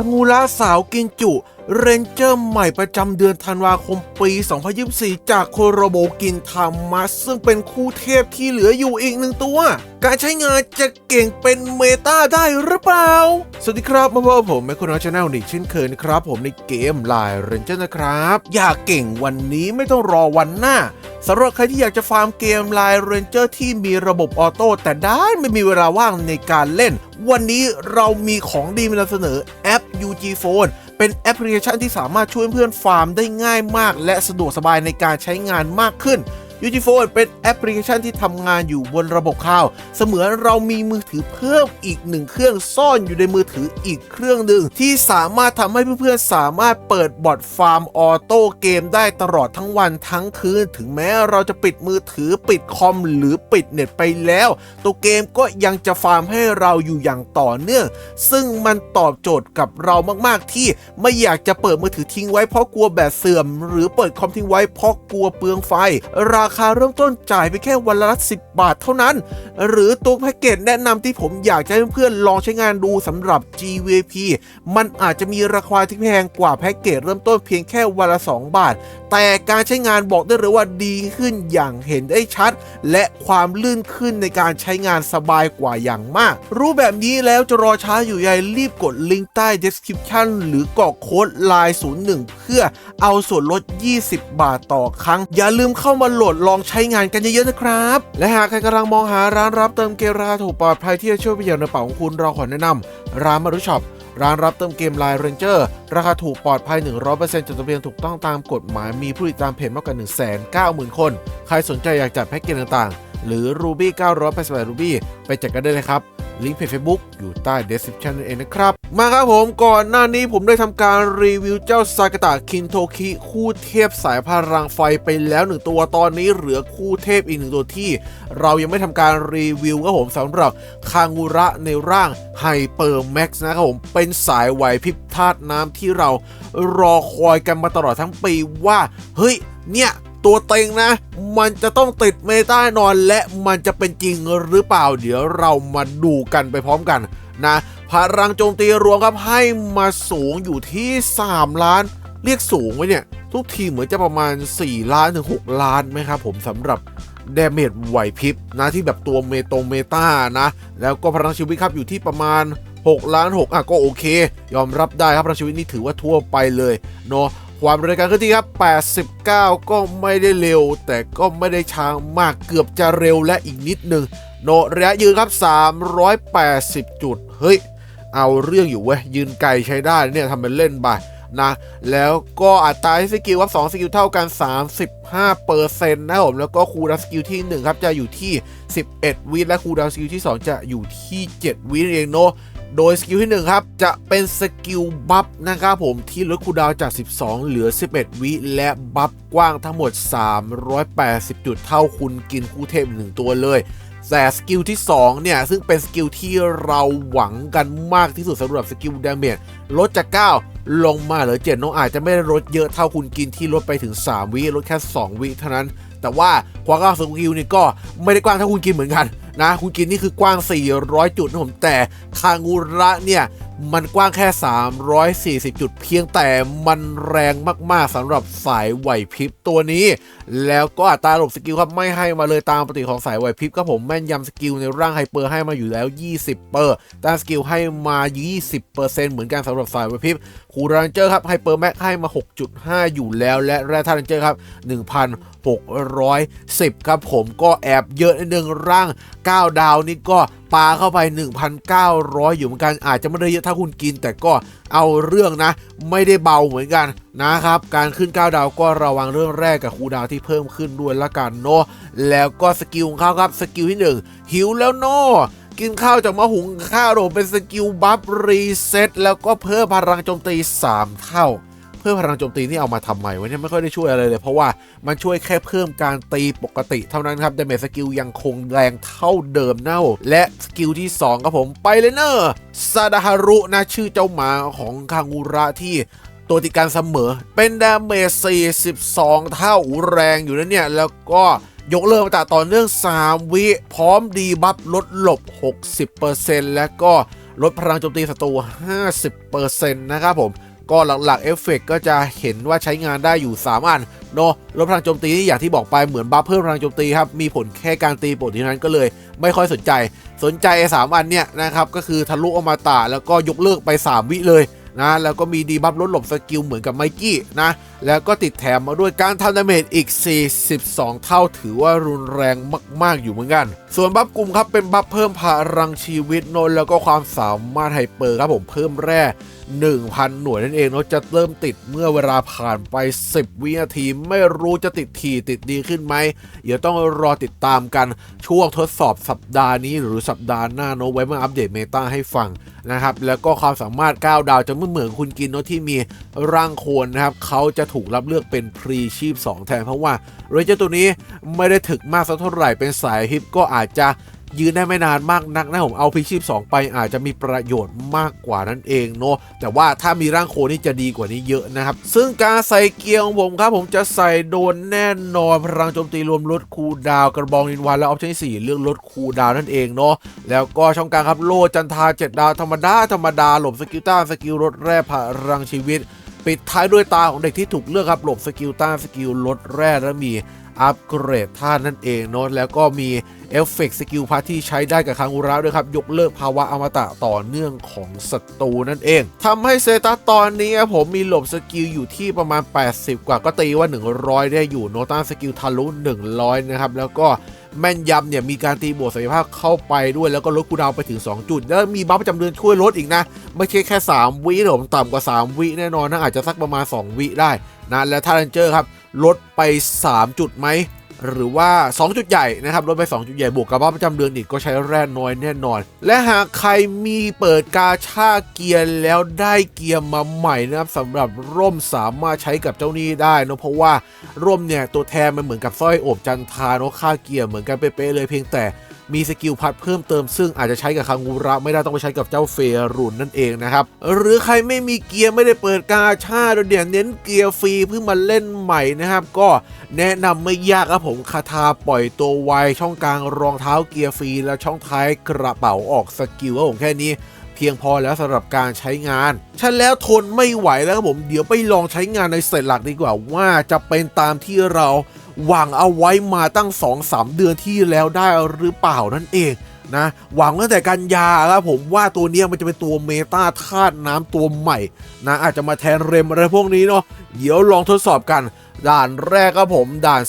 างูระสาวกินจุ เรนเจอร์ใหม่ประจำเดือนธันวาคมปี 2024 จากโคโรโบกินทามัสซึ่งเป็นคู่เทพที่เหลืออยู่อีกหนึ่งตัว การใช้งานจะเก่งเป็นเมตาได้หรือเปล่า สวัสดีครับมาพบผมแมคโครนชาแนลอีกเช่นเคยนะครับผมในเกมไลน์เรนเจอร์นะครับ อยากเก่งวันนี้ไม่ต้องรอวันหน้าสำหรับใครที่อยากจะฟาร์มเกม Line Ranger ที่มีระบบออโต้แต่ด้านไม่มีเวลาว่างในการเล่น วันนี้เรามีของดีมานำเสนอแอป UG Phone เป็นแอปพลิเคชันที่สามารถช่วยเพื่อนฟาร์มได้ง่ายมาก และสะดวกสบายในการใช้งานมากขึ้น u g p h o n e เป็นแอปพลิเคชันที่ทำงานอยู่บนระบบคลาว เสมือนเรามีมือถือเพิ่มอีกหนึ่งเครื่องซ่อนอยู่ในมือถืออีกเครื่องหนึ่งที่สามารถทำให้เพื่อนๆสามารถเปิดบอทฟาร์มออโต้เกมได้ตลอดทั้งวันทั้งคืน ถึงแม้เราจะปิดมือถือปิดคอมหรือปิดเน็ตไปแล้ว ตัวเกมก็ยังจะฟาร์มให้เราอยู่อย่างต่อเนื่อง ซึ่งมันตอบโจทย์กับเรามากๆที่ไม่อยากจะเปิดมือถือทิ้งไว้เพราะกลัวแบตเสื่อม หรือเปิดคอมทิ้งไว้เพราะกลัวเปลืองไฟ ราราคาเริ่มต้นจ่ายไปแค่วันละ10บาทเท่านั้น หรือตัวแพ็กเกจแนะนำที่ผมอยากจะให้เพื่อนๆลองใช้งานดูสำหรับ GVP มันอาจจะมีราคาที่แพงกว่าแพ็กเกจเริ่มต้นเพียงแค่วันละ 2 บาท แต่การใช้งานบอกได้เลยว่าดีขึ้นอย่างเห็นได้ชัด และความลื่นขึ้นในการใช้งานสบายกว่าอย่างมาก รู้แบบนี้แล้วจะรอช้าอยู่ใหญ่รีบกดลิงก์ใต้ description หรือกรอกโค้ด line 01 เพื่อเอาส่วนลด 20 บาทต่อครั้ง อย่าลืมเข้ามาโหลดลองใช้งานกันเยอะๆนะครับ และหากใครกำลังมองหาร้านรับเติมเกมราคาถูกปลอดภัยที่จะช่วยประหยัดในกระเป๋าของคุณเราขอแนะนำร้านมารุช็อปร้านรับเติมเกม Line Ranger ราคาถูกปลอดภัย 100%จดทะเบียนถูกต้องตามกฎหมายมีผู้ติดตามเพจมากกว่า 190,000 คน ใครสนใจอยากจัดแพ็กเกจต่างๆ หรือ Ruby 988 Ruby ไปจัดกันได้เลยครับ ลิงก์เพจ Facebook อยู่ใต้ description นั่นเองนะครับ มาครับผมก่อนหน้านี้ผมได้ทำการรีวิวเจ้าซากตะคินโทคิคู่เทพสายพลังไฟไปแล้วหนึ่งตัวตอนนี้เหลือคู่เทพอีกหนึ่งตัวที่ เรายังไม่ทำการรีวิวครับผมสำหรับคางูระในร่างไฮเปอร์แม็กซ์นะครับผมเป็นสายไหวพริบธาตุน้ำที่เรารอคอยกันมาตลอดทั้งปีว่า เฮ้ยเนี่ย ตัวเต็งนะ มันจะต้องติดเมตาแน่นอนและมันจะเป็นจริงหรือเปล่า เดี๋ยวเรามาดูกันไปพร้อมกันนะพลังโจมตีรวมครับให้มาสูงอยู่ที่ 3 ล้าน เรียกสูงไว้เนี่ย ทุกทีเหมือนจะประมาณ 4 ล้านถึง 6 ล้านไหมครับผมสำหรับเดเมจไหวพริบนะที่แบบตัวเมตงเมตานะ แล้วก็พลังชีวิตครับอยู่ที่ประมาณ 6 ล้าน 6 อะก็โอเค ยอมรับได้ครับพลังชีวิตนี่ถือว่าทั่วไปเลยเนาะ ความเร็วการเคลื่อนที่ครับ 89 ก็ไม่ได้เร็ว แต่ก็ไม่ได้ช้ามากเกือบจะเร็วและอีกนิดหนึ่งโนระยะยืนครับ 380 จุด เฮ้ย เอาเรื่องอยู่เว้ย ยืนไกลใช้ได้เนี่ยทำเป็นเล่นไปนะ แล้วก็อัตราสกิลครับ2สกิลเท่ากัน 35เปอร์เซ็นต์นะครับผม แล้วก็คูดาวสกิลที่ 1 ครับ จะอยู่ที่ 11 วิและคูดาวสกิลที่ 2 จะอยู่ที่ 7 วินั่นเองเนาะ โดยสกิลที่1ครับจะเป็นสกิลบัฟนะครับผมที่ลดคูดาวจาก 12 เหลือ 11 วิและบัฟกว้างทั้งหมด 380 จุดเท่าคุณกินคู่เทพหนึ่งตัวเลยแต่สกิลที่ 2 เนี่ย ซึ่งเป็นสกิลที่เราหวังกันมากที่สุดสำหรับสกิลดาเมจลดจาก 9 ลงมาเหลือ 7 น้องอาจจะไม่ได้ลดเยอะเท่าคุณกินที่ลดไปถึง 3 วิลดแค่ 2 วิเท่านั้น แต่ว่าความกว้างสกิลนี่ก็ไม่ได้กว้างเท่าคุณกินเหมือนกันนะคุณกินนี่คือกว้าง 400 จุดนะผมแต่คางูระเนี่ยมันกว้างแค่ 340 จุดเพียงแต่มันแรงมากๆสำหรับสายไหวพริบตัวนี้ แล้วก็อัตราหลบสกิลครับไม่ให้มาเลยตามปกติของสายไหวพริบครับผมแม่นยำสกิลในร่างไฮเปอร์ให้มาอยู่แล้ว 20 เปอร์ตามสกิลให้มา 20เหมือนกันสำหรับสายไหวพริบคูรันเจอร์ครับไฮเปอร์แม็กให้มา 6.5 อยู่แล้วและแร่ธาตุเจอร์ครับ610 ครับผมก็แอบเยอะนิดนึงร่าง 9 ดาวนี่ก็ปาเข้าไป 1,900 อยู่เหมือนกันอาจจะไม่ได้เยอะถ้าคุณกิน แต่ก็เอาเรื่องนะ ไม่ได้เบาเหมือนกันนะครับ การขึ้น 9 ดาวก็ระวังเรื่องแรกกับคูดาวที่เพิ่มขึ้นด้วยละกันเนาะแล้วก็สกิลของเขาครับสกิลที่ 1 หิวแล้วเนาะกินข้าวจากมะหุงข้าวโรเป็นสกิลบัฟรีเซ็ตแล้วก็เพิ่มพลังโจมตี 3 เท่า เพิ่มพลังโจมตีนี่เอามาทำไมวะเนี่ไม่ค่อยได้ช่วยอะไรเลย เพราะว่ามันช่วยแค่เพิ่มการตีปกติเท่านั้นครับดาเมจสกิลยังคงแรงเท่าเดิมเน่า และสกิลที่ 2 ครับผมไปเลยเนอร์ซาดาฮารุนะชื่อเจ้าหมาของคางูระที่ตัวติดการเสมอ เป็นดาเมจ42 เท่าแรงอยู่นะเนี่ย แล้วก็ยกเลิกมาจากต่อเนื่อง 3 วิ พร้อมดีบัฟลดหลบ 60%แล้วก็ลดพลังโจมตีศัตรู 50%นะครับผม ก็หลักๆเอฟเฟกต์ก็จะเห็นว่าใช้งานได้อยู่ 3 อันเนาะลดพลังโจมตีนี่อย่างที่บอกไปเหมือนบัฟเพิ่มพลังโจมตีครับมีผลแค่การตีปกติเท่านั้นก็เลย ไม่ค่อยสนใจ สนใจไอ้สามอันเนี่ยนะครับก็คือทะลุอมาตาแล้วก็ยกเลิกไป 3 วิเลยนะแล้วก็มีดีบัฟลดหลบสกิลเหมือนกับไมกี้นะแล้วก็ติดแถมมาด้วยการทำดาเมจอีก 42 เท่าถือว่ารุนแรงมาก ๆ อยู่เหมือนกัน ส่วนบัฟกลุ่มครับเป็นบัฟเพิ่มพลังชีวิตโนนแล้วก็ความสามารถไฮเปอร์ครับผมเพิ่มแร่ 1,000 หน่วยนั่นเองเนาะจะเริ่มติดเมื่อเวลาผ่านไป 10 วินาที ไม่รู้จะติดทีติดดีขึ้นไหมเดี๋ยวต้องรอติดตามกันช่วงทดสอบสัปดาห์นี้ หรือสัปดาห์หน้าเนาะไว้เมื่ออัปเดตเมตาให้ฟังนะครับแล้วก็ความสามารถ 9 ดาวจะไม่เหมือนคุณกินเนาะที่มีร่างโคนนะครับเขาจะถูกรับเลือกเป็นพรีชีพ 2 แทนเพราะว่าเรเจอร์ตัวนี้ไม่ได้ถึกมากสักเท่าไหร่เป็นสายฮิปก็อาจจะ ยืนได้ไม่นานมากนักนะผมเอาพรีชีพ2ไปอาจจะมีประโยชน์มากกว่านั่นเองเนาะแต่ว่าถ้ามีร่างโคนนี่จะดีกว่านี้เยอะนะครับ ซึ่งการใส่เกียร์ของผมครับผมจะใส่โดนแน่นอนพลังโจมตีรวมลดคูดาวกระบองนินวันและออปชั่น4เรื่องลดคูดาวนั่นเองเนาะแล้วก็ช่องกลางครับโลจันทา7ดาวธรรมดาธรรมดาหลบสกิลต้านสกิลลดแร่พลังชีวิต ปิดท้ายด้วยตาของเด็กที่ถูกเลือกครับหลบสกิลต้านสกิลลดแร่และมีอัปเกรดท่านั่นเองเนาะแล้วก็มี เอฟเฟกต์สกิลพาร์ทที่ใช้ได้กับคังอุระด้วยครับ ยกเลิกภาวะอมตะต่อเนื่องของศัตรูนั่นเองทำให้เซตัสตอนนี้ผมมีหลบสกิลอยู่ที่ประมาณ 80 กว่าก็ตีว่า 100 ได้อยู่โนต้าสกิลทะลุ 100 นะครับ แล้วก็แม่นยำเนี่ยมีการตีบวกศักยภาพเข้าไปด้วยแล้วก็ลดคูดาวไปถึง 2 จุด แล้วมีบัฟประจำเดือนช่วยลดอีกนะ ไม่ใช่แค่ 3 วิผมต่ำกว่า 3 วิแน่นอนนะอาจจะสักประมาณ 2 วิได้นะและถ้าเรนเจอร์ครับลดไป 3 จุดไหม หรือว่า 2 จุดใหญ่นะครับลดไป 2 จุดใหญ่บวกกับว่าประจำเดือนอีกก็ใช้แร่น้อยแน่นอน และหากใครมีเปิดกาชาเกียร์แล้วได้เกียร์มาใหม่นะครับสำหรับร่มสามารถใช้กับเจ้านี้ได้นะเพราะว่าร่มเนี่ยตัวแทนมันเหมือนกับสร้อยโอบจันทาเนาะค่าเกียร์เหมือนกันเป๊ะเลยเพียงแต่ มีสกิลพัดเพิ่มเติมซึ่งอาจจะใช้กับคังงูระไม่ได้ต้องไปใช้กับเจ้าเฟรุนนั่นเองนะครับ หรือใครไม่มีเกียร์ไม่ได้เปิดกาชาโดดเด่นเน้นเกียร์ฟรีเพิ่งมาเล่นใหม่นะครับ ก็แนะนำไม่ยากครับผมคาทาปล่อยตัวไวช่องกลางรองเท้าเกียร์ฟรีแล้วช่องท้ายกระเป๋าออกสกิลครับผมแค่นี้ เพียงพอแล้วสำหรับการใช้งาน ฉันแล้วทนไม่ไหวแล้วครับผมเดี๋ยวไปลองใช้งานในเซตหลักดีกว่าว่าจะเป็นตามที่เราหวังเอาไว้มาตั้ง 2-3 เดือนที่แล้วได้หรือเปล่านั่นเองนะหวังตั้งแต่กันยาครับผมว่าตัวนี้มันจะเป็นตัวเมตาธาตุน้ำตัวใหม่นะอาจจะมาแทนเรมอะไรพวกนี้เนาะเดี๋ยวลองทดสอบกัน ด่านแรกครับผม ด่าน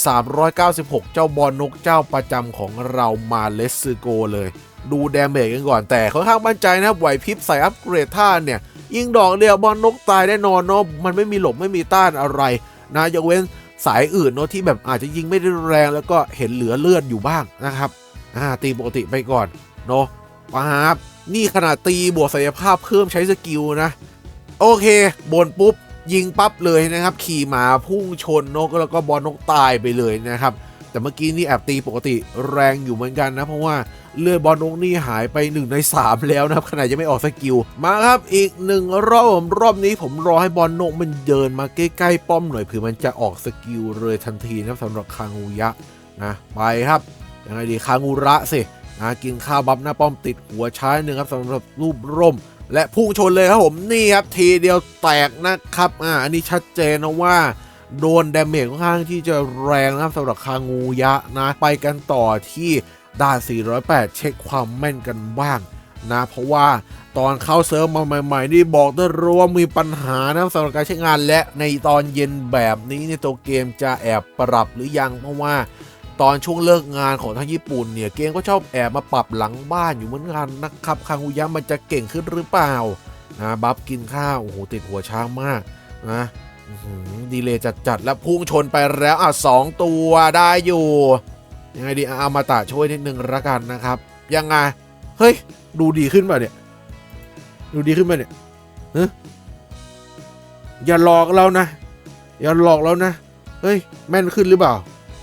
396 เจ้าบอลนกเจ้าประจำของเรามาเลสซึโกเลย ดูแดมเมจกันก่อนแต่ค่อนข้างมั่นใจนะครับไหวพริบใส่อัปเกรดท่าเนี่ย ยิงดอกเดียวบอลนกตายแน่นอนเนาะมันไม่มีหลบไม่มีต้านอะไรนะยกเว้นสายอื่นเนาะที่แบบอาจจะยิงไม่ได้แรงแล้วก็เห็นเหลือเลือดอยู่บ้างนะครับอ่าตีปกติไปก่อนเนาะปั๊บนี่ขนาดตีบวกศักยภาพเพิ่มใช้สกิลนะ โอเค บนปุ๊บยิงปั๊บเลยนะครับ ขี่หมาพุ่งชนนกแล้วก็บอลนกตายไปเลยนะครับ แต่เมื่อกี้นี่แอบตีปกติแรงอยู่เหมือนกันนะ เพราะว่าเลือดบอลนกนี่หายไป 1 ใน 3 แล้วนะครับขนาดยังไม่ออกสกิล มาครับอีกหนึ่งรอบผมรอบนี้ผมรอให้บอลนกมันเดินมาใกล้ๆป้อมหน่อยเผื่อมันจะออกสกิลเลยทันทีนะครับสำหรับคางูยะนะไปครับยังไงดีคางูระสินะกินข้าวบัฟหน้าป้อมติดหัวช้ายหนึ่งครับสำหรับรูปร่ม และพุ่งชนเลยครับผมนี่ครับทีเดียวแตกนะครับอ่าอันนี้ชัดเจนนะว่า โดนดาเมจค่อนข้างที่จะแรงนะครับสำหรับคางูยะนะ ไปกันต่อที่ด่าน 408 เช็คความแม่นกันบ้างนะ เพราะว่าตอนเข้าเซิร์ฟมาใหม่ๆ นี่บอกได้รู้ว่ามีปัญหานะสำหรับการใช้งานและในตอนเย็นแบบนี้ในตัวเกมจะแอบปรับหรือยังเพราะว่าตอนช่วงเลิกงานของทางญี่ปุ่นเนี่ยเกมก็ชอบแอบมาปรับหลังบ้านอยู่เหมือนกันนะครับคางูยะมันจะเก่งขึ้นหรือเปล่านะบัฟกินข้าวโอ้โหติดหัวช้างมากนะ ดีเลยจัดจัดๆแล้วพุ่งชนไปแล้วอะสองตัวได้อยู่ ยังไงดีอะอามาตะช่วยนิดนึงละกันนะครับ ยังไง เฮ้ย ดูดีขึ้นป่ะเนี่ย ดูดีขึ้นป่ะเนี่ยเฮ้ยอย่าหลอกเรานะ อย่าหลอกเรานะ เฮ้ย แม่นขึ้นหรือเปล่า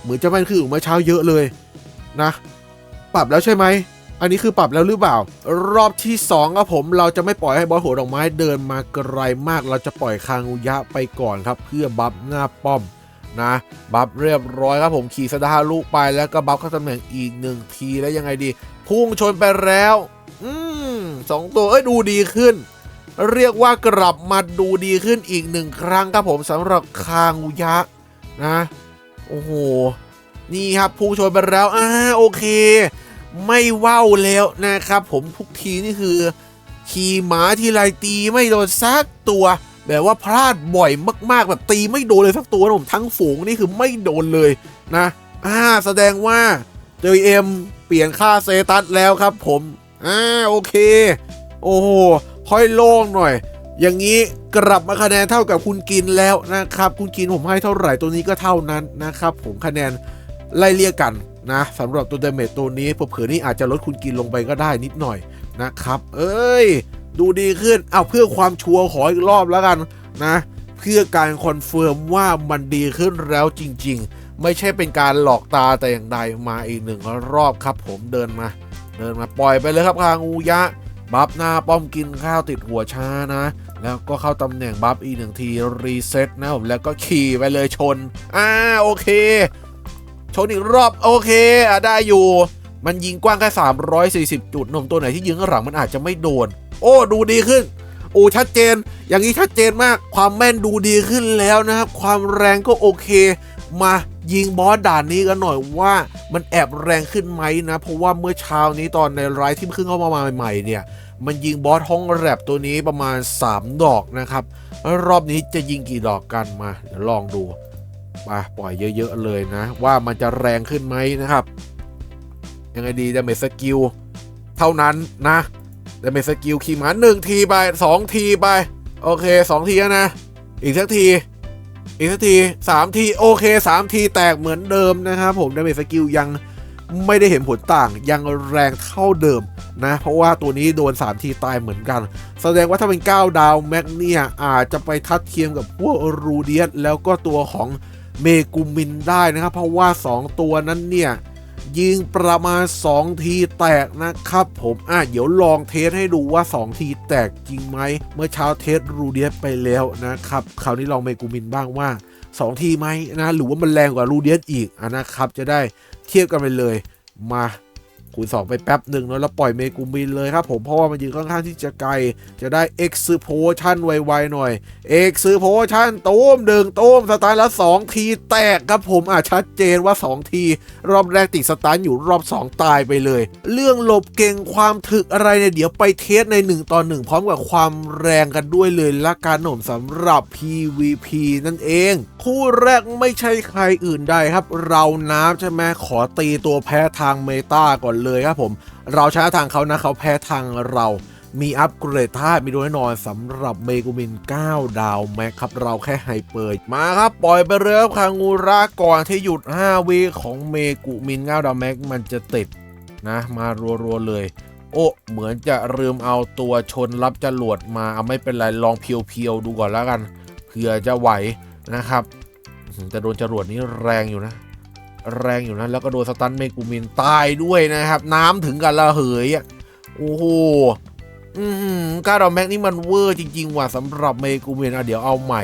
เหมือนจะแม่นขึ้นเมื่อเช้าเยอะเลย นะ ปรับแล้วใช่ไหม อันนี้คือปรับแล้วหรือเปล่า รอบที่2ครับผมเราจะไม่ปล่อยให้บอสหัวดอกไม้เดินมาไกลมาก เราจะปล่อยคางุยะไปก่อนครับ เพื่อบัฟหน้าป้อมนะบัฟเรียบร้อยครับผมขี่สดาฮารุไปแล้วก็บัฟเข้าตำแหน่งอีกหนึ่งทีแล้วยังไงดี พุ่งชนไปแล้ว อืมสองตัวเอ้ยดูดีขึ้น เรียกว่ากลับมาดูดีขึ้นอีกหนึ่งครั้งครับผมสำหรับคางูยะนะ โอ้โหนี่ครับพุ่งชนไปแล้วอ่าโอเค ไม่ว่าวแล้วนะครับ ผมทุกทีนี่คือ ขี่ม้าทีไรตีไม่โดนสักตัว แบบว่าพลาดบ่อยมากๆ แบบตีไม่โดนเลยสักตัวนะผมทั้งฝูงนี่คือไม่โดนเลยนะอ่าแสดงว่า JM เปลี่ยนค่าเซตัสแล้วครับผมอ่าโอเค โอ้โหค่อยโล่งหน่อย อย่างนี้กลับมาคะแนนเท่ากับคุณกินแล้วนะครับ คุณกินผมให้เท่าไหร่ตัวนี้ก็เท่านั้นนะครับ ผมคะแนนไล่เลี่ยกัน นะสำหรับตัวเดเมจตัวนี้เผื่อนี่อาจจะลดคุณกินลงไปก็ได้นิดหน่อยนะครับ เอ้ย ดูดีขึ้นเอาเพื่อความชัวร์ขออีกรอบแล้วกันนะ เพื่อการคอนเฟิร์มว่ามันดีขึ้นแล้วจริง ๆ ไม่ใช่เป็นการหลอกตาแต่อย่างใดมาอีกหนึ่งรอบครับ ผมเดินมา เดินมาปล่อยไปเลยครับคางูยะบัฟหน้าป้อมกินข้าวติดหัวช้านะ แล้วก็เข้าตำแหน่งบัฟอีกหนึ่งทีรีเซ็ตนะผมแล้วก็ขี่ไปเลยชน อ่าโอเค ชนอีกรอบโอเคอะได้อยู่ มันยิงกว้างแค่340 จุดหนุ่มตัวไหนที่ยิงข้างหลังมันอาจจะไม่โดน โอ้ดูดีขึ้นโอ้ชัดเจน อย่างนี้ชัดเจนมาก ความแม่นดูดีขึ้นแล้วนะครับ ความแรงก็โอเค มายิงบอสด่านนี้กันหน่อยว่ามันแอบแรงขึ้นไหมนะ เพราะว่าเมื่อเช้านี้ตอนในไลฟ์ที่เพิ่งเข้ามาใหม่ๆเนี่ย มันยิงบอสห้องแรปตัวนี้ประมาณ 3 ดอกนะครับ รอบนี้จะยิงกี่ดอกกันมาเดี๋ยวลองดู มาปล่อยเยอะ ๆ เลยนะ ว่ามันจะแรงขึ้นไหมนะครับ ยังไงดีดาเมจสกิลเท่านั้นนะดาเมจสกิลขี่หมาหนึ่งทีไปสองทีไป โอเคสองทีนะ อีกสักที อีกสักทีสามที โอเคสามทีแตกเหมือนเดิมนะครับผมดาเมจสกิลยังไม่ได้เห็นผลต่างยังแรงเท่าเดิมนะ เพราะว่าตัวนี้โดน 3 ทีตายเหมือนกัน แสดงว่าถ้าเป็น 9 ดาว แม็กเนี่ยอาจจะไปทัดเทียมกับพวกรูเดียสแล้วก็ตัวของ เมกูมินได้นะครับ เพราะว่า 2 ตัวนั้นเนี่ย ยิงประมาณ 2 ทีแตกนะครับผมอะเดี๋ยวลองเทสให้ดูว่า 2 ทีแตกจริงไหม เมื่อเช้าเทสรูเดียสไปแล้วนะครับ คราวนี้ลองเมกูมินบ้างว่า 2 ทีไหมนะ หรือว่ามันแรงกว่ารูเดียสอีกอะนะครับ จะได้เทียบกันไปเลยมา คูณ 2 ไปแป๊บหนึ่งเนอะแล้วปล่อยเมกูมินเลยครับผมเพราะว่ามันยิงค่อนข้างที่จะไกล จะได้ e x p o s i o n ไวๆหน่อย e x p o s i o n ตูมดึงตูมสไตล์ละ2 ทีแตกครับผมอะชัดเจนว่า 2 ที รอบแรกติดสตาร์ทอยู่รอบ 2 ตายไปเลย เรื่องหลบเก่งความถึกอะไรเนี่ยเดี๋ยวไปเทสใน 1ต่อ1พร้อมกับความแรงกันด้วยเลยละการหน่มสำหรับ PVP นั่นเอง คู่แรกไม่ใช่ใครอื่นใดครับ เราน้ำใช่ไหมขอตีตัวแพ้ทางเมตาก่อนเลยเลยครับผม เราชนะทางเขานะเขาแพ้ทางเรามีอัปเกรดธาตุมีดยแน่นอนสำหรับเมกูมิน 9 ดาวแม็กครับ เราแค่ไฮเปอร์มาครับ ปล่อยไปเรือครับคางูระก่อนที่หยุด 5วิของเมกูมิน 9 ดาวแม็กมันจะติดนะ มารัว ๆ เลย โอ้ เหมือนจะลืมเอาตัวชนรับจรวดมาเอาไม่เป็นไร ลองเพียว ๆ ดูก่อนแล้วกันเผื่อจะไหวนะครับ แต่โดนจรวดนี้แรงอยู่นะ แรงอยู่นะแล้วก็โดนสตันเมกูมินตายด้วยนะครับ น้ำถึงกันละเหยอะโอ้โหอืมการเอาแม็กนี่มันเวอร์จริง ๆ ว่ะสำหรับเมกูมินอะเดี๋ยวเอาใหม่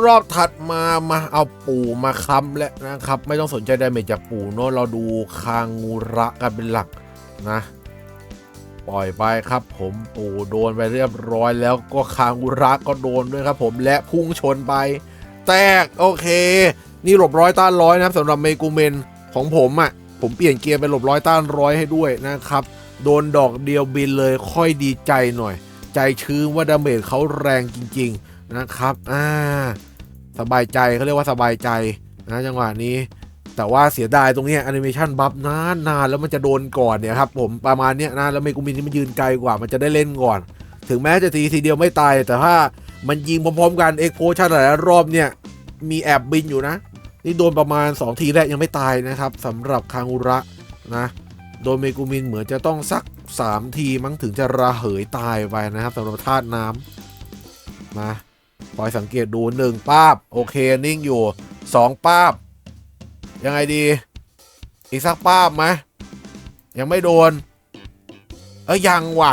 รอบถัดมามาเอาปู่มาค้ำแล้วนะครับ ไม่ต้องสนใจไดาเมจจากปู่เนอะเราดูคางงูระกันเป็นหลักนะ ปล่อยไปครับผมปู่โดนไปเรียบร้อยแล้วก็คางูระก็โดนด้วยครับผมและพุ่งชนไป แตกโอเค นี่หลบร้อยต้านร้อยนะครับสำหรับเมกูเมนของผมอะ่ะผมเปลี่ยนเกียร์เป็นหลบร้อยต้านร้อยให้ด้วยนะครับ โดนดอกเดียวบินเลยค่อยดีใจหน่อย ใจชื้นว่าดาเมจเขาแรงจริง ๆนะครับอ่าสบายใจเขาเรียกว่าสบายใจนะจังหวะนี้ แต่ว่าเสียดายตรงนี้แอนิเมชันบัฟนานนานๆแล้วมันจะโดนก่อนเนี่ยครับผมประมาณนี้นะแล้วเมกูมินนี่มันยืนไกลกว่ามันจะได้เล่นก่อน ถึงแม้จะทีทีเดียวไม่ตายแต่ถ้ามันยิงพร้อมๆกันเอ็กโพชั่นหลายรอบเนี่ยมีแอบบินอยู่นะ นี่โดนประมาณ 2 ทีแรกยังไม่ตายนะครับสำหรับคางูระนะโดนเมกูมินเหมือนจะต้องสัก 3 ทีมั้งถึงจะระเหยตายไปนะครับสำหรับธาตุน้ำมาคอยสังเกตดูหนึ่งป้าบ โอเคนิ่งอยู่ 2 ป้าบ ยังไงดี อีกสักป้าบไหมยังไม่โดน เอ้ยยังว่ะ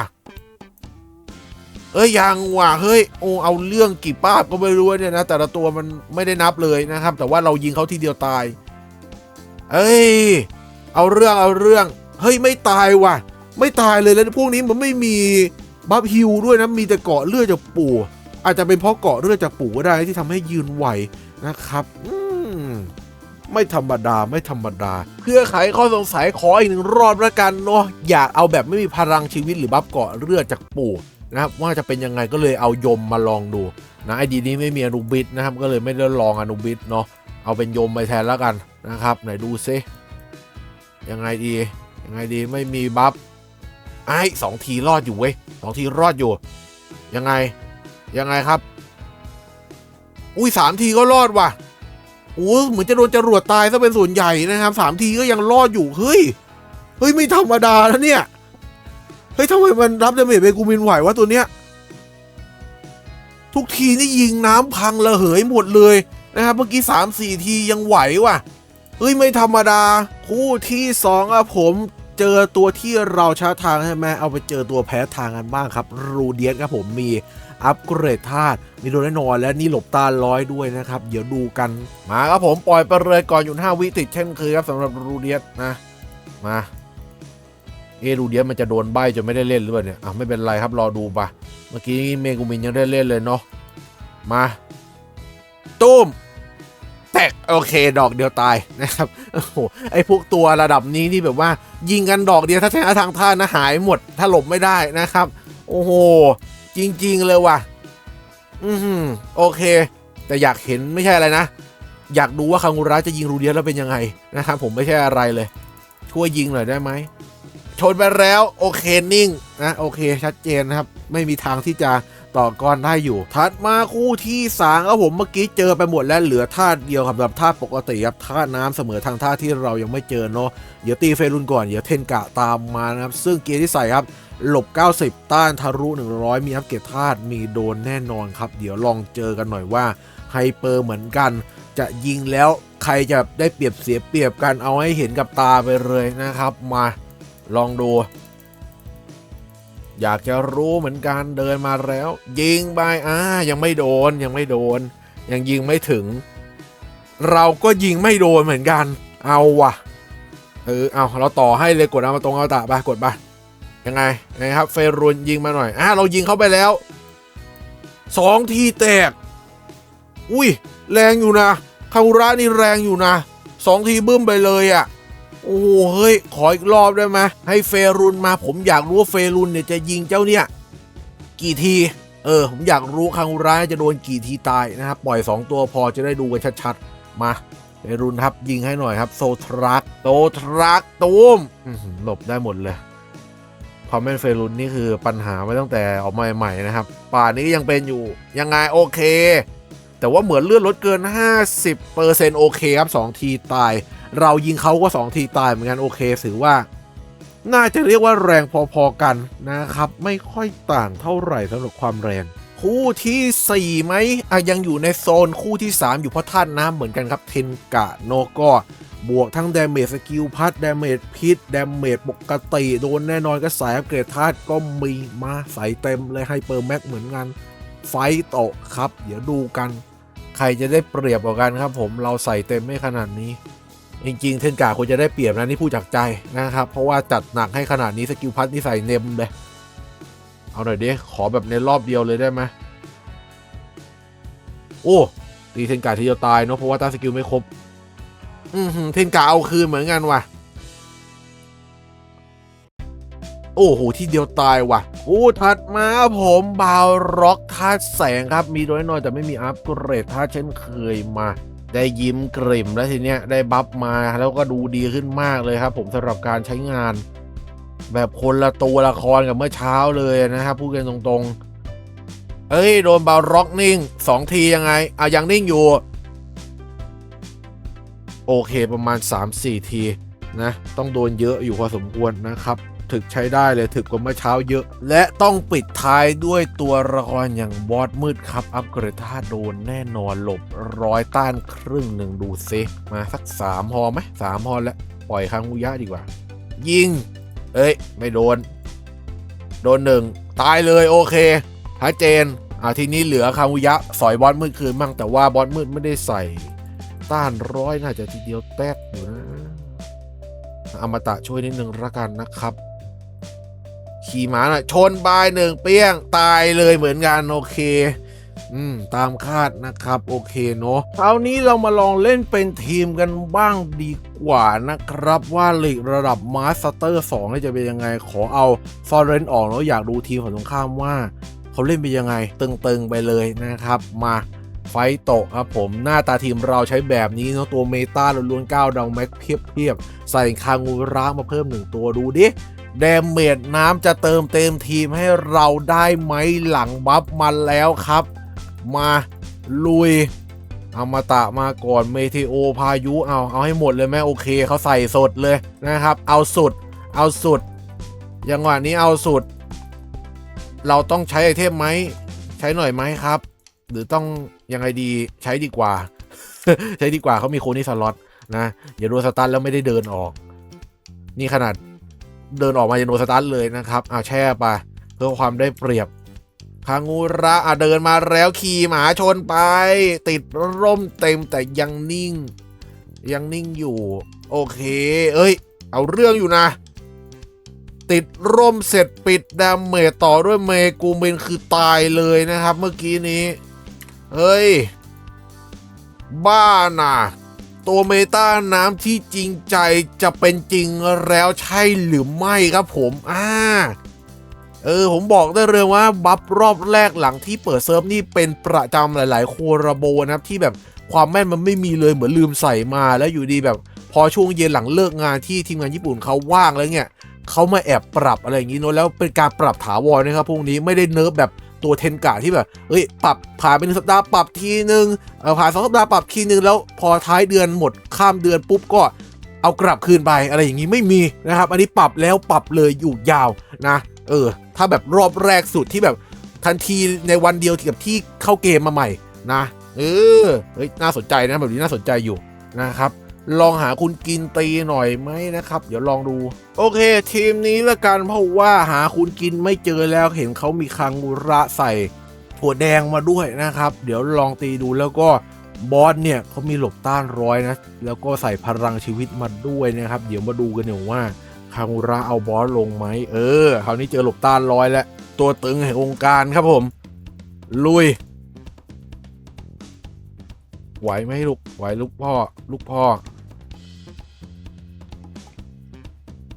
เอ้ยยังว่ะเฮ้ยโอ้เอาเรื่องกี่ป้าบก็ไม่รู้เนี่ยนะแต่ละตัวมันไม่ได้นับเลยนะครับ แต่ว่าเรายิงเขาทีเดียวตาย เอ้ยเอาเรื่องเอาเรื่อง เฮ้ยไม่ตายว่ะ ไม่ตายเลยแล้วพวกนี้มันไม่มีบัฟฮิวด้วยนะมีแต่เกาะเลือดจากปู่ อาจจะเป็นเพราะเกาะเลือดจากปู่ก็ได้ที่ทำให้ยืนไหวนะครับอืมไม่ธรรมดาไม่ธรรมดา เพื่อไขข้อสงสัยขออีกหนึ่งรอบล้วกันเนาะอยากเอาแบบไม่มีพลังชีวิตหรือบัฟเกาะเลือดจากปู่ นะครับว่าจะเป็นยังไงก็เลยเอายมมาลองดูนะไอดีนี้ไม่มีอนุบิตนะครับก็เลยไม่ได้ลองอนุบิตเนาะเอาเป็นยมไปแทนแล้วกันนะครับไหนดูซิยังไงดียังไงดีไม่มีบัฟไอ้สองทีรอดอยู่เว้ยสองทีรอดอยู่ ยังไงยังไงครับ อุ้ยสามทีก็รอดว่ะโอ้เหมือนจะโดนจรวดตายซะเป็นส่วนใหญ่นะครับสามทีก็ยังรอดอยู่เฮ้ยเฮ้ยไม่ธรรมดาแล้วเนี่ย เฮ้ยทำไมมันรับดาเมจเบกูมินไหววะตัวเนี้ย ทุกทีนี่ยิงน้ำพังระเหยหมดเลยนะครับเมื่อกี้สามสี่ทียังไหวว่ะ เฮ้ย ไม่ธรรมดา คู่ที่สองอะผมเจอตัวที่เราช้าทางใช่ไหมเอาไปเจอตัวแพ้ทางกันบ้างครับ รูเดียสครับผมมีอัปเกรดธาตุมีโดนแน่นอนและนี่หลบตาร้อยด้วยนะครับ เดี๋ยวดูกันมาครับผมปล่อยไปเลยก่อนอยู่ 5 วิติดเช่นเคยครับสำหรับรูเดียสนะ มา เอรูเดียมันจะโดนใบจนไม่ได้เล่นหรือเปล่าเนี่ยอะไม่เป็นไรครับรอดูปะเมื่อกี้เมกุมินยังได้เล่นเลยเนาะมาตุ้มแตกโอเคดอกเดียวตายนะครับโอ้โหไอพวกตัวระดับนี้นี่แบบว่า ยิงกันดอกเดียวถ้าใช้ทางท่านะหายหมดถ้าหลบไม่ได้นะครับ โอ้โหจริง ๆ เลยว่ะ อือหือโอเค แต่อยากเห็นไม่ใช่อะไรนะ อยากดูว่าคังกุระจะยิงรูเดียแล้วเป็นยังไงนะครับผมไม่ใช่อะไรเลยช่วยยิงหน่อยได้ไหม ชนไปแล้วโอเคนิ่งนะโอเคชัดเจนนะครับ ไม่มีทางที่จะต่อกรได้อยู่ ถัดมาคู่ที่สามครับผมเมื่อกี้เจอไปหมดแล้วเหลือท่าเดียวครับแบบท่าปกติครับท่าน้ำเสมอทางท่าที่เรายังไม่เจอเนาะเดี๋ยวตีเฟรุนก่อนเดี๋ยวเทนกะตามมานะครับ ซึ่งเกียร์ที่ใส่ครับหลบ 90 ต้านทะลุ100 มีอัปเกรดธาตุมีโดนแน่นอนครับ เดี๋ยวลองเจอกันหน่อยว่าไฮเปอร์เหมือนกัน จะยิงแล้วใครจะได้เปรียบเสียเปรียบกันเอาให้เห็นกับตาไปเลยนะครับมา ลองดู อยากจะรู้เหมือนกันเดินมาแล้ว ยิงไปอ่ายังไม่โดนยังไม่โดน ยังยิงไม่ถึง เราก็ยิงไม่โดนเหมือนกัน เอาว่ะเออเอาเราต่อให้เลยกดเอามาตรงเอาตะไปกดไปยังไงนะครับเฟรุนยิงมาหน่อยอะเรายิงเข้าไปแล้วสองทีแตก อุ้ยแรงอยู่นะคาระนี่แรงอยู่นะสองทีบึ้มไปเลยอะ่ะ โอ้โหเฮ้ย ขออีกรอบได้ไหมให้เฟรุนมาผมอยากรู้ว่าเฟรุนเนี่ยจะยิงเจ้าเนี่ย กี่ที เออ ผมอยากรู้คาระจะโดนกี่ทีตายนะครับปล่อย 2 ตัวพอจะได้ดูกันชัดๆ มาเฟรุนครับยิงให้หน่อยครับ โซทรักโซทรักตูมหลบได้หมดเลยความแม่นเฟรุนนี่คือปัญหามาตั้งแต่ออกมาใหม่ๆนะครับ ป่านนี้ยังเป็นอยู่ยังไงโอเค แต่ว่าเหมือนเลือดลดเกิน 50%โอเคครับ 2 ทีตาย เรายิงเขาก็ 2 ทีตายเหมือนกันโอเคถือว่า น่าจะเรียกว่าแรงพอๆกันนะครับ ไม่ค่อยต่างเท่าไหร่สำหรับความแรง คู่ทีสี่4 ไหมอะยังอยู่ในโซนคู่ที่ 3 อยู่เพราะท่านน้ำเหมือนกันครับ เทนกะโนก็บวกทั้งดาเมจสกิลพัดดาเมจพิษดาเมจปกติ โดนแน่นอนก็สายอัปเกรดธาตุก็มีมาใส่เต็มเลยให้เปอร์แม็กเหมือนกัน ไฟต์โตครับ เดี๋ยวดูกัน ใครจะได้เปรียบกว่ากันครับผมเราใส่เต็มไม่ขนาดนี้ จริงๆ เทนกาควรจะได้เปรียบนะนี่พูดจากใจนะครับ เพราะว่าจัดหนักให้ขนาดนี้สกิลพัดนี่ใส่เน็มเลยเอาหน่อยดิขอแบบในรอบเดียวเลยได้ไหมโอ้ตีเทนกาทีเดียวตายเนาะเพราะว่าตั้งสกิลไม่ครบ อืเทนกาเอาคืนเหมือนกันว่ะ โอ้โหที่เดียวตายว่ะโอ้ถัดมาผมบาวร็อกธาตุแสงครับ มีโดยน้อยแต่ไม่มีอัปเกรดธาตุเช่นเคยมา ได้ยิ้มกริ่มแล้วทีเนี้ยได้บัฟมาแล้วก็ดูดีขึ้นมากเลยครับ ผมสำหรับการใช้งาน แบบคนละตัวละครกับเมื่อเช้าเลยนะครับพูดกันตรงๆ เอ้ยโดนบาวร็อกนิ่งสองทียังไงอะยังนิ่งอยู่ โอเคประมาณ 3-4 ทีนะ ต้องโดนเยอะอยู่พอสมควรนะครับ ถึกใช้ได้เลยถึกกว่าเมื่อเช้าเยอะ และต้องปิดท้ายด้วยตัวละครอย่างบอสมืดครับ อัปเกรดท่าโดนแน่นอนหลบร้อยต้านครึ่งหนึ่งดูซิมาสักสามพอไหมสามพอแล้วปล่อยคังอุยะดีกว่า ยิง เอ้ย ไม่โดน โดนหนึ่งตายเลยโอเคชัดเจนอ่าทีนี้เหลือคังอุยะ สอยบอสมืดคืนมั่งแต่ว่าบอสมืดไม่ได้ใส่ ต้านร้อยน่าจะทีเดียวแตกอยู่นะอมตะช่วยนิดนึงละกันนะครับ ขี่ม้าหน่อยชนบายหนึ่งเปี้ยงตายเลยเหมือนกันโอเคอืมตามคาดนะครับโอเคเนาะคราวนี้เรามาลองเล่นเป็นทีมกันบ้างดีกว่านะครับว่าลีกระดับมาสเตอร์2นี่จะเป็นยังไงขอเอาฟอร์เรนออกแล้วอยากดูทีมของตรงข้ามว่า เขาเล่นเป็นยังไง ตึงๆไปเลยนะครับมาไฟต์โตะครับผมหน้าตาทีมเราใช้แบบนี้เนาะตัวเมตาล้วนๆ9ดาวแม็กเพียบๆ ใส่คางูร้างมาเพิ่มหนึ่งตัวดูดิ แดเมจน้ำจะเติมเต็มทีมให้เราได้ไหมหลังบัฟมาแล้วครับ มาลุยอมตะมาก่อนเมเทโอพายุเอาเอาให้หมดเลยแม่โอเคเขาใส่สดเลยนะครับ เอาสุด เอาสุดอย่างหวะนี้เอาสุด เราต้องใช้ไอเทมไหมใช้หน่อยไหมครับ หรือต้องยังไงดีใช้ดีกว่า ใช้ดีกว่าเขามีโคนี่สล็อตนะอย่าโดนสตันแล้วไม่ได้เดินออก นี่ขนาด เดินออกมายังโดนสตันเลยนะครับเอาแช่ไปเพื่อความได้เปรียบคางูระอะเดินมาแล้วขี่หมาชนไป ติดร่มเต็มแต่ยังนิ่ง ยังนิ่งอยู่ โอเค เอ้ย เอาเรื่องอยู่นะ ติดร่มเสร็จปิดดาเมจต่อด้วยเมกูเมนคือตายเลยนะครับ เมื่อกี้นี้ เฮ้ย บ้าน่ะ ตัวเมตาน้ำที่จริงใจจะเป็นจริงแล้วใช่หรือไม่ครับผมอ่าเออผมบอกได้เลยว่าบัฟรอบแรกหลังที่เปิดเซิร์ฟนี่เป็นประจำหลาย ๆ โคราโบนะครับที่แบบความแม่นมันไม่มีเลยเหมือนลืมใส่มาแล้วอยู่ดีแบบ พอช่วงเย็นหลังเลิกงานที่ทีมงานญี่ปุ่นเขาว่างแล้วเนี่ยเขามาแอบปรับอะไรอย่างนี้เนอะแล้วเป็นการปรับถาวรนะครับพวกนี้ไม่ได้เนิร์ฟแบบ ตัวเทนกะที่แบบ เอ้ย ปรับผ่านไปหนึ่งสัปดาห์ปรับทีหนึ่งเออผ่านสองสัปดาห์ปรับทีหนึ่งแล้วพอท้ายเดือนหมดข้ามเดือนปุ๊บก็เอากลับคืนไปอะไรอย่างนี้ไม่มีนะครับ อันนี้ปรับแล้วปรับเลยอยู่ยาวนะ เออ ถ้าแบบรอบแรกสุดที่แบบทันทีในวันเดียวกับที่เข้าเกมมาใหม่นะ เออเฮ้ยน่าสนใจนะแบบนี้น่าสนใจอยู่นะครับ ลองหาคุณกินตีหน่อยไหมนะครับ เดี๋ยวลองดู โอเค ทีมนี้ละกันเพราะว่าหาคุณกินไม่เจอแล้วเห็นเขามีคังมูระใส่ถั่วแดงมาด้วยนะครับ เดี๋ยวลองตีดูแล้วก็บอสเนี่ยเขามีหลบต้านร้อยนะ แล้วก็ใส่พลังชีวิตมาด้วยนะครับ เดี๋ยวมาดูกันเดี๋ยวว่าคางูระเอาบอสลงไหมเออคราวนี้เจอหลบต้านร้อยแล้ว ตัวตึงแห่งองค์การครับผม ลุย ไหวไหมลูกไหวลูกพ่อ ลูกพ่อ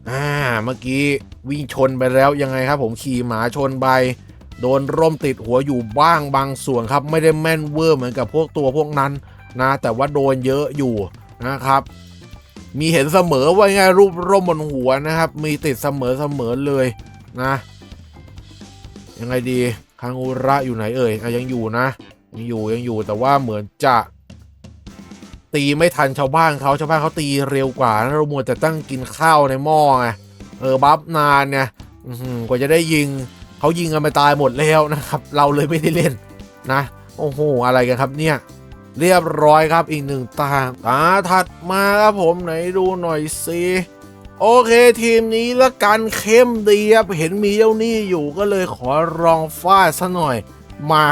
อ่าเมื่อกี้วิ่งชนไปแล้วยังไงครับ ผมขี่หมาชนไปโดนร่มติดหัวอยู่บ้างบางส่วนครับ ไม่ได้แม่นเวอร์เหมือนกับพวกตัวพวกนั้นนะ แต่ว่าโดนเยอะอยู่นะครับ มีเห็นเสมอว่าไงรูปร่มบนหัวนะครับ มีติดเสมอเสมอเลยนะ ยังไงดีคางอุระอยู่ไหนเอ่ยอยังอยู่นะยังอยู่ยังอยู่แต่ว่าเหมือนจะ ตีไม่ทันชาวบ้านเขาชาวบ้านเขาตีเร็วกว่านะเรามัวแต่ตั้งกินข้าวในหม้อไงเออบัฟนานเนี่ยกว่าจะได้ยิงเขายิงกันไปตายหมดแล้วนะครับ เราเลยไม่ได้เล่นนะ โอ้โหอะไรกันครับเนี่ย เรียบร้อยครับอีกหนึ่งตาตาถัดมาครับผมไหนดูหน่อยสิโอเคทีมนี้ละกันเข้มดีครับเห็นมีเจ้าหนี้อยู่ก็เลยขอลองฟาดซะหน่อยมา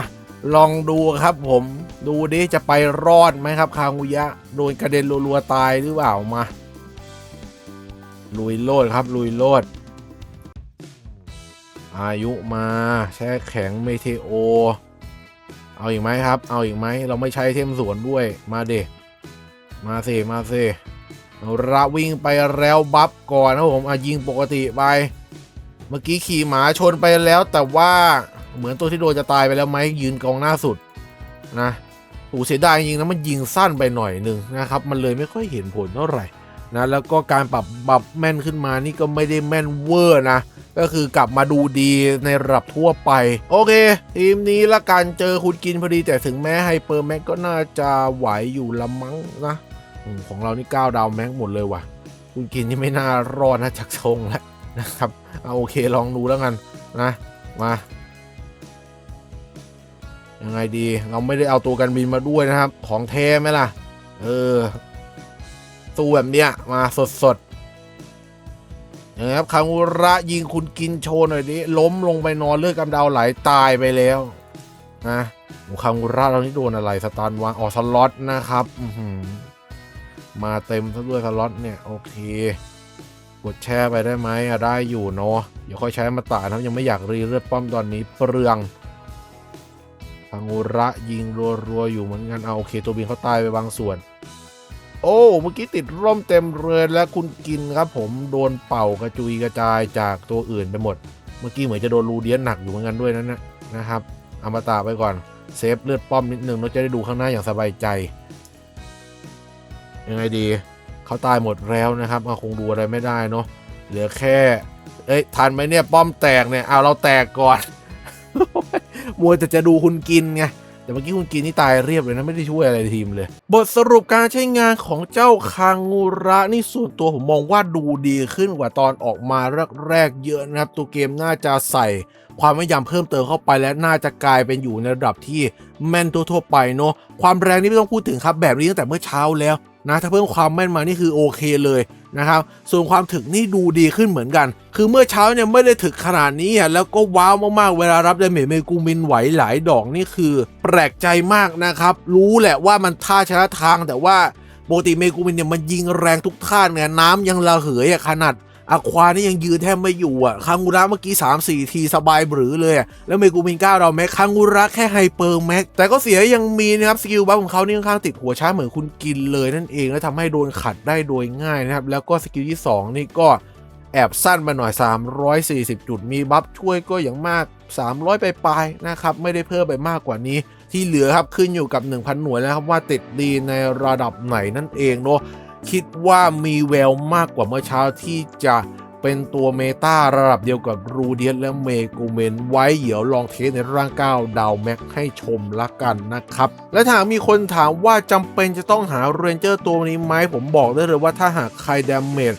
ลองดูครับผมดูดิจะไปรอดไหมครับคางูยะ โดนกระเด็นรัวๆตายหรือเปล่ามาลุยโลดครับลุยโลด อายุมาแช่แข็งเมเทโอ เอาอีกไหมครับ เอาอีกไหมเราไม่ใช้เทมสวนด้วยมาเดมาเซมาเซเอาระวิ่งไปแล้วบัฟก่อนนะผมอะยิงปกติไป เมื่อกี้ขี่หมาชนไปแล้วแต่ว่า เหมือนตัวที่โดนจะตายไปแล้วไหมยืนกองหน้าสุดนะโอ้เสียดายจริงๆนะมันยิงสั้นไปหน่อยหนึ่งนะครับ มันเลยไม่ค่อยเห็นผลเท่าไหร่นะแล้วก็การปรับปรับแม่นขึ้นมานี่ก็ไม่ได้แม่นเวอร์นะก็คือกลับมาดูดีในระดับทั่วไป โอเค ทีมนี้ละกันเจอคุณกินพอดี แต่ถึงแม้ไฮเปอร์แม็กก็น่าจะไหวอยู่ละมั้งนะของเรานี่9ดาวแม็กหมดเลยว่ะ คุณกินนี่ไม่น่ารอดนะจากทรงแล้วนะครับเอาโอเคลองดูแล้วกันนะมา ยังไงดี เราไม่ได้เอาตัวกันบินมาด้วยนะครับ ของแท้ไหมล่ะ เออตู้แบบเนี้ยมาสดสดๆนะครับคางูระยิงคุณกินโชว์หน่อยดิล้มลงไปนอนเลือดกำเดาไหลตายไปแล้วนะคางูระเรานี่โดนอะไรสตาร์วางออสล็อตนะครับมาเต็มซะด้วยสล็อตเนี่ยโอเค กดแชร์ไปได้ไหมอะได้อยู่เนาะเดี๋ยวค่อยใช้มาตานะครับยังไม่อยากรีเลือดป้อมตอนนี้เปลือง พังุระยิงรัวๆอยู่เหมือนกันเอาโอเคตัวบินเขาตายไปบางส่วน โอ้เมื่อกี้ติดร่มเต็มเรือนแล้วคุณกินครับ ผมโดนเป่ากระจุยกระจายจากตัวอื่นไปหมด เมื่อกี้เหมือนจะโดนรูเดียนหนักอยู่เหมือนกันด้วยนั่นนะนะครับเอามาตาไปก่อนเซฟเลือดป้อมนิดนึงเราจะได้ดูข้างหน้าอย่างสบายใจ ยังไงดีเขาตายหมดแล้วนะครับเอาคงดูอะไรไม่ได้เนาะเหลือแค่เอ้ยทันไหมเนี่ยป้อมแตกเนี่ยเอาเราแตกก่อน มัวแต่จะดูคุณกินไงแต่เมื่อกี้คุณกินนี่ตายเรียบเลยนะ ไม่ได้ช่วยอะไรทีมเลย บทสรุปการใช้งานของเจ้าคางงูระนี่ส่วนตัวผมมองว่าดูดีขึ้นกว่าตอนออกมาแรกๆเยอะนะครับ ตัวเกมน่าจะใส่ความไม่ยำเพิ่มเติมเข้าไปและน่าจะกลายเป็นอยู่ในระดับที่แม่นทั่วๆไปเนาะความแรงนี่ไม่ต้องพูดถึงครับแบบนี้ตั้งแต่เมื่อเช้าแล้วนะถ้าเพิ่มความแม่นมานี่คือโอเคเลย นะครับ ส่วนความถึกนี่ดูดีขึ้นเหมือนกัน คือเมื่อเช้าเนี่ยไม่ได้ถึกขนาดนี้อะแล้วก็ว้าวมากๆ เวลารับดาเมจเมกูมินไหวหลายดอกนี่คือ แปลกใจมากนะครับ รู้แหละว่ามันท่าชนะทางแต่ว่าปกติเมกูมินเนี่ยมันยิงแรงทุกท่าเนี่ยน้ำยังระเหยอะขนาด อะควานี่ยังยืนแทบไม่อยู่อะคังกุระเมื่อกี้ 3 4 ทีสบายบรือเลย แล้วเมกูมินก้าเราแม็กคังกุระแค่ไฮเปอร์แม็กแต่ก็เสียยังมีนะครับสกิลบัฟของเขานี่ค่อนข้างติดหัวช้าเหมือนคุณกินเลยนั่นเอง แล้วทำให้โดนขัดได้โดยง่ายนะครับ แล้วก็สกิลที่ 2 นี่ก็แอบสั้นมาหน่อย 340 จุด มีบัฟช่วยก็อย่างมาก 300 ไปปลายๆนะครับ ไม่ได้เพิ่มไปมากกว่านี้ ที่เหลือครับขึ้นอยู่กับ 1,000 หน่วยแล้วครับว่าติดดีในระดับไหนนั่นเองเนาะ คิดว่ามีแววมากกว่าเมื่อเช้าที่จะเป็นตัวเมตาระดับเดียวกับรูเดียสและเมกูเมน ไว้เดี๋ยวลองเทสในร่างก้าวดาวแม็กให้ชมละกันนะครับ และถ้าหากมีคนถามว่าจำเป็นจะต้องหาเรนเจอร์ตัวนี้ไหมผมบอกได้เลยว่าถ้าหากใครดาเมจ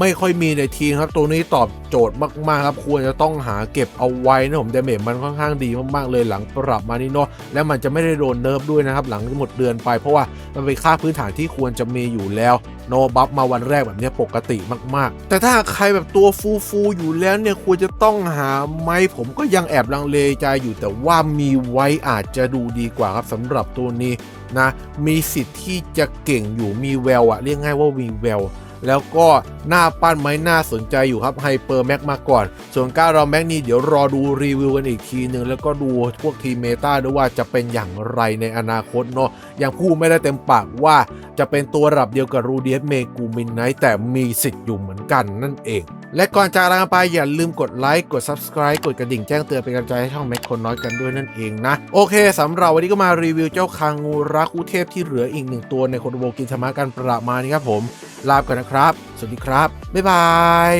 ไม่ค่อยมีในทีมครับ ตัวนี้ตอบโจทย์มาก ๆ ครับ ควรจะต้องหาเก็บเอาไว้นะผมเดเมจมันค่อนข้างดีมากๆเลยหลังปรับมานี่เนาะและมันจะไม่ได้โดนเนิร์ฟด้วยนะครับ หลังหมดเดือนไปเพราะว่ามันเป็นค่าพื้นฐานที่ควรจะมีอยู่แล้วโนบัฟมาวันแรกแบบนี้ปกติมาก ๆ แต่ถ้าใครแบบตัวฟูฟูๆอยู่แล้วเนี่ยควรจะต้องหาไหมผมก็ยังแอบลังเลใจอยู่แต่ว่ามีไว้อาจจะดูดีกว่าครับสำหรับตัวนี้นะมีสิทธิ์ที่จะเก่งอยู่มีแววอะเรียกง่ายว่ามีแวว แล้วก็หน้าปั้นไม้น่าสนใจอยู่ครับไฮเปอร์แม็กมาก่อน ส่วนก้ารอแม็กนี่เดี๋ยวรอดูรีวิวกันอีกทีหนึ่งแล้วก็ดูพวกทีมเมตาด้วยว่าจะเป็นอย่างไรในอนาคตเนาะยังพูดไม่ได้เต็มปากว่าจะเป็นตัวระดับเดียวกับรูเดียสเมกูมินไนแต่มีสิทธิ์อยู่เหมือนกันนั่นเอง และก่อนจากลาไปอย่าลืมกดไลค์กด Subscribe กดกระดิ่งแจ้งเตือนเป็นกำลังใจให้ช่องแม็กคนน้อยกันด้วยนั่นเองนะ โอเคสำหรับวันนี้ก็มารีวิวเจ้าคางูรักอุเทพที่เหลืออีกหนึ่งตัวในคนโบกินธรรมะกันประมาณนี้ครับผมลาไปก่อนนะครับ สวัสดีครับ บ๊ายบาย